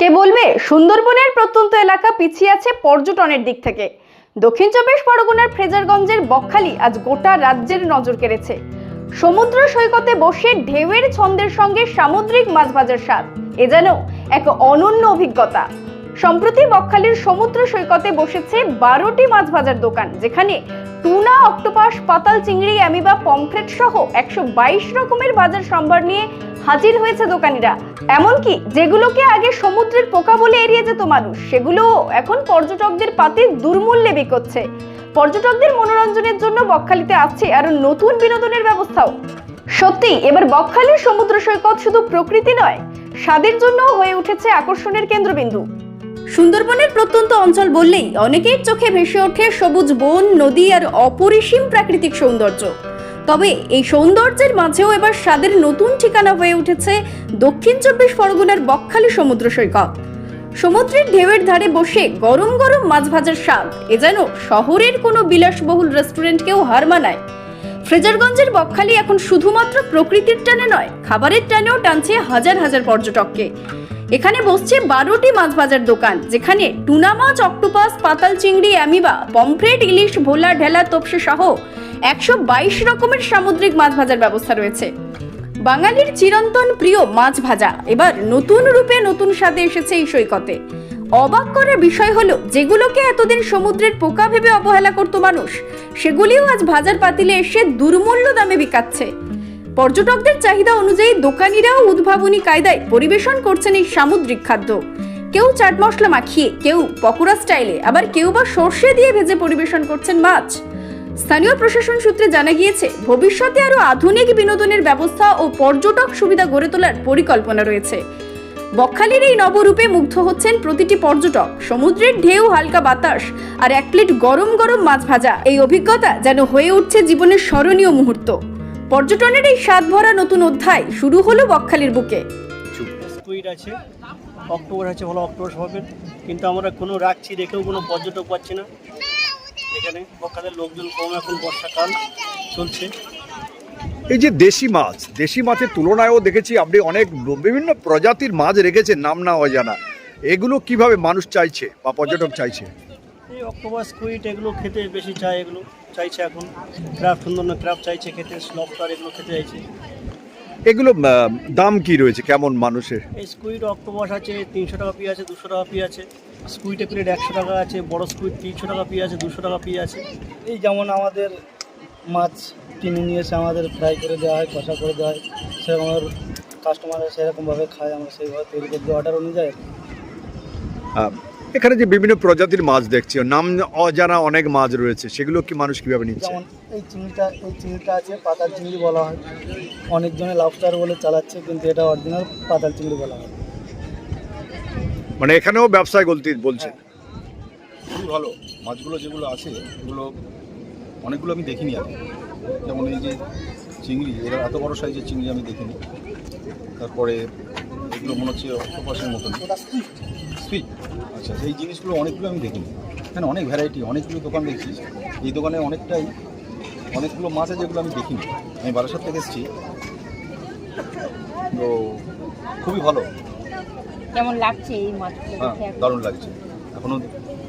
কে বলবে? সুন্দরবনের প্রত্যন্ত এলাকা পিছিয়ে আছে পর্যটনের দিক থেকে। দক্ষিণ চব্বিশ পরগনার ফ্রেজারগঞ্জের বকখালি আজ গোটা রাজ্যের নজর কেড়েছে। সমুদ্র সৈকতে বসে ঢেউয়ের ছন্দের সঙ্গে সামুদ্রিক মাছ ভাজার স্বাদ। এ যেন এক অনন্য অভিজ্ঞতা। সম্প্রতি বকখালির সমুদ্র সৈকতে বসেছে বারোটি মাছ ভাজার দোকান, যেখানে টুনা, অক্টোপাস, পাতাল চিংড়ি, অ্যামিবা, পমফ্রেট সহ একশো বাইশ রকমের বাজার সম্ভার নিয়ে হাজির হয়েছে দোকানিরা। এমনকি যেগুলোকে আগে সমুদ্রের পোকা বলে এড়িয়ে যেত মানুষ, সেগুলো এখন পর্যটকদের পাতে দুর্মূল্যে বিকোচ্ছে। পর্যটকদের মনোরঞ্জনের জন্য বকখালিতে আসছে আরও নতুন বিনোদনের ব্যবস্থাও। সত্যি এবার বকখালির সমুদ্র সৈকত শুধু প্রকৃতি নয়, স্বাদের জন্য হয়ে উঠেছে আকর্ষণের কেন্দ্রবিন্দু। সুন্দরবনের প্রত্যন্ত অঞ্চল বললেই অনেকের চোখে ভেসে ওঠে সবুজ বন, নদী আর অপরিসীম প্রাকৃতিক সৌন্দর্য। তবে এই সৌন্দর্যের মাঝেও এবার স্বাদের নতুন ঠিকানা হয়ে উঠেছে দক্ষিণ চব্বিশ পরগনার বকখালি সমুদ্র সৈকত। সমুদ্রের ঢেউয়ের ধারে বসে গরম গরম মাছ ভাজার স্বাদ, এ যেন শহরের কোনো বিলাসবহুল রেস্টুরেন্টকেও হার মানায়। ফ্রেজারগঞ্জের বকখালি এখন শুধুমাত্র প্রকৃতির টানে নয়, খাবারের টানেও টানছে হাজার হাজার পর্যটককে। এখানে বসছে বারোটি মাছ ভাজার দোকান, যেখানে টুনা মাছ, অক্টোপাস, পাতাল চিংড়ি, অ্যামিবা, পমফ্রেট, ইলিশ, ভোলা, ঢেলা, তপসে সহ একশো বাইশ রকমের সামুদ্রিক মাছ ভাজার ব্যবস্থা রয়েছে। বাঙালির চিরন্তন প্রিয় মাছ ভাজা এবার নতুন রূপে নতুন স্বাদে এসেছে এই সৈকতে। অবাক করার বিষয় হলো, যেগুলোকে এতদিন সমুদ্রের পোকা ভেবে অবহেলা করত মানুষ, সেগুলিও আজ ভাজার পাতিলে এসে দুর্মূল্য দামে বিকাচ্ছে। পর্যটকদের চাহিদা অনুযায়ী দোকানিরাও উদ্ভাবনী কায়দায় পরিবেশন করছেন এই সামুদ্রিক খাদ্য। কেউ চাট মশলা মাখিয়ে, কেউ পকোড়া স্টাইলে, আবার কেউ বা সর্ষে দিয়ে ভেজে পরিবেশন করছেন মাছ। স্থানীয় প্রশাসন সূত্রে জানা গিয়েছে, ভবিষ্যতে আরও আধুনিক বিনোদনের ব্যবস্থা ও পর্যটক সুবিধা গড়ে তোলার পরিকল্পনা রয়েছে। বকখালির এই নবরূপে মুগ্ধ হচ্ছেন প্রতিটি পর্যটক। সমুদ্রের ঢেউ, হালকা বাতাস আর এক প্লেট গরম গরম মাছ ভাজা, এই অভিজ্ঞতা যেন হয়ে উঠছে জীবনের স্মরণীয় মুহূর্ত। পর্যটনের এই স্বাদ ভরা নতুন অধ্যায় শুরু হলো বকখালির বুকে। স্কুইড আছে অক্টোবর আছে ভালো অক্টোবর হবে কিন্তু আমরা কোনো রাখছি রেখেও কোনো পর্যটক পাচ্ছি না। এখানে বকালের লোকজন কম এখন বর্ষাকাল চলছে। এই যে দেশি মাছ দেশি মাছের তুলনায়ও দেখেছি আপনি অনেক বিভিন্ন প্রজাতির মাছ রেখেছেন নাম না অজানা। এগুলো কীভাবে মানুষ চাইছে বা পর্যটক চাইছে? এই অক্টোবর স্কুইড এগুলো খেতে বেশি চায় এগুলো চাইছে এখন। ক্রাফট সুন্দর ক্রাফট চাইছে খেতে স্লপটার এগুলো খেতে চাইছে। এগুলো আহ, দাম কি রয়েছে? কেমন মানুষের? এই স্কুইড অক্টোবর আছে তিনশো টাকা পি আছে দুশো টাকা পি আছে। স্কুইডে প্লেট একশো টাকা আছে বড় স্কুইড তিনশো টাকা পি আছে দুশো টাকা পি আছে। এই যেমন আমাদের মাছ কিনে নিয়ে এসে আমাদের ফ্রাই করে দেওয়া হয় কষা করে দেওয়া হয় সেরকম আমার কাস্টমাররা সেরকমভাবে খায় আমরা সেইভাবে তৈরি করে অর্ডার অনুযায়ী। আহ, এখানে যে বিভিন্ন প্রজাতির মাছ দেখছি নাম অজানা অনেক মাছ রয়েছে সেগুলো কি মানুষ কীভাবে নিচ্ছে? যেমন এই চিংড়িটা এই চিংড়িটা আছে পাতাল চিংড়ি বলা হয়। অনেকজনে লাবস্টার বলে চালাচ্ছে কিন্তু এটা অরিজিনাল পাতাল চিংড়ি বলা হয়। মানে এখানেও ব্যবসায় গলতি বলছে। খুবই ভালো। মাছগুলো যেগুলো আছে এগুলো অনেকগুলো আমি দেখিনি আর যেমন এই যে চিংড়ি এরা এত বড় সাইজের চিংড়ি আমি দেখিনি। তারপরে এগুলো মনে হচ্ছে অক্টোপাসের মতন। সুইট আচ্ছা সেই জিনিসগুলো অনেকগুলো আমি দেখিনি। এখানে অনেক ভ্যারাইটি অনেকগুলো দোকান দেখছি। এই দোকানে অনেকটাই অনেকগুলো মাছ আছে যেগুলো আমি দেখিনি। আমি বারাসাত থেকে এসেছি। তো খুবই ভালো। কেমন লাগছে এই মাছগুলো হ্যাঁ দারুণ লাগছে। এখনও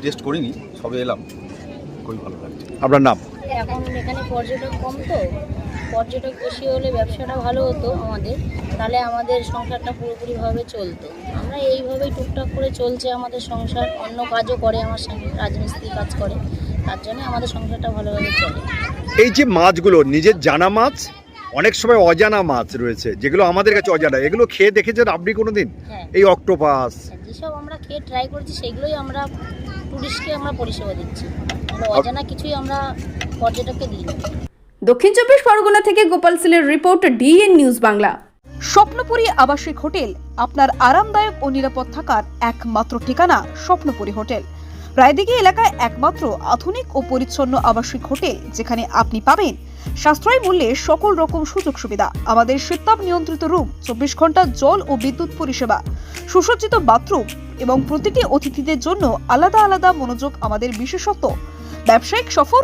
টেস্ট করিনি সবে এলাম। খুবই ভালো লাগছে। আপনার নাম? এখন এখানে পর্যটক কম তো। পর্যটক বেশি হলে ব্যবসাটা ভালো হতো আমাদের তাহলে আমাদের সংসারটা পুরোপুরিভাবে চলতো। আমরা এইভাবেই টুকটাক করে চলছে আমাদের সংসার অন্য কাজও করে আমার স্বামী রাজমিস্ত্রি কাজ করে তার জন্য আমাদের সংসারটা ভালোভাবে চলে। এই যে মাছগুলো নিজের জানা মাছ অনেক সময় অজানা মাছ রয়েছে যেগুলো আমাদের কাছে অজানা এগুলো খেয়ে দেখেছেন আপনি কোনো দিন এই অক্টোপাস। যেসব আমরা খেয়ে ট্রাই করছি সেগুলোই আমরা টুরিস্টকে আমরা পরিষেবা দিচ্ছি। অজানা কিছুই আমরা পর্যটককে দিই না দক্ষিণ চব্বিশ পরগনা থেকে Gopal সিলের report, DN news Bangla. Swapnapuri আবাসিক হোটেল, আপনার আরামদায়ক ও নিরাপদ থাকার একমাত্র ঠিকানা স্বপ্নপুরী হোটেল। রায়দিঘি এলাকায় একমাত্র আধুনিক ও পরিচ্ছন্ন আবাসিক হোটেল যেখানে আপনি পাবেন সাশ্রয়ী মূল্যে সকল রকম সুযোগ সুবিধা, আমাদের শীতাপ নিয়ন্ত্রিত রুম, চব্বিশ ঘণ্টা জল ও বিদ্যুৎ পরিষেবা, সুসজ্জিত বাথরুম এবং প্রতিটি অতিথিদের জন্য আলাদা আলাদা মনোযোগ আমাদের বিশেষত্ব। ব্যবসায়িক সফর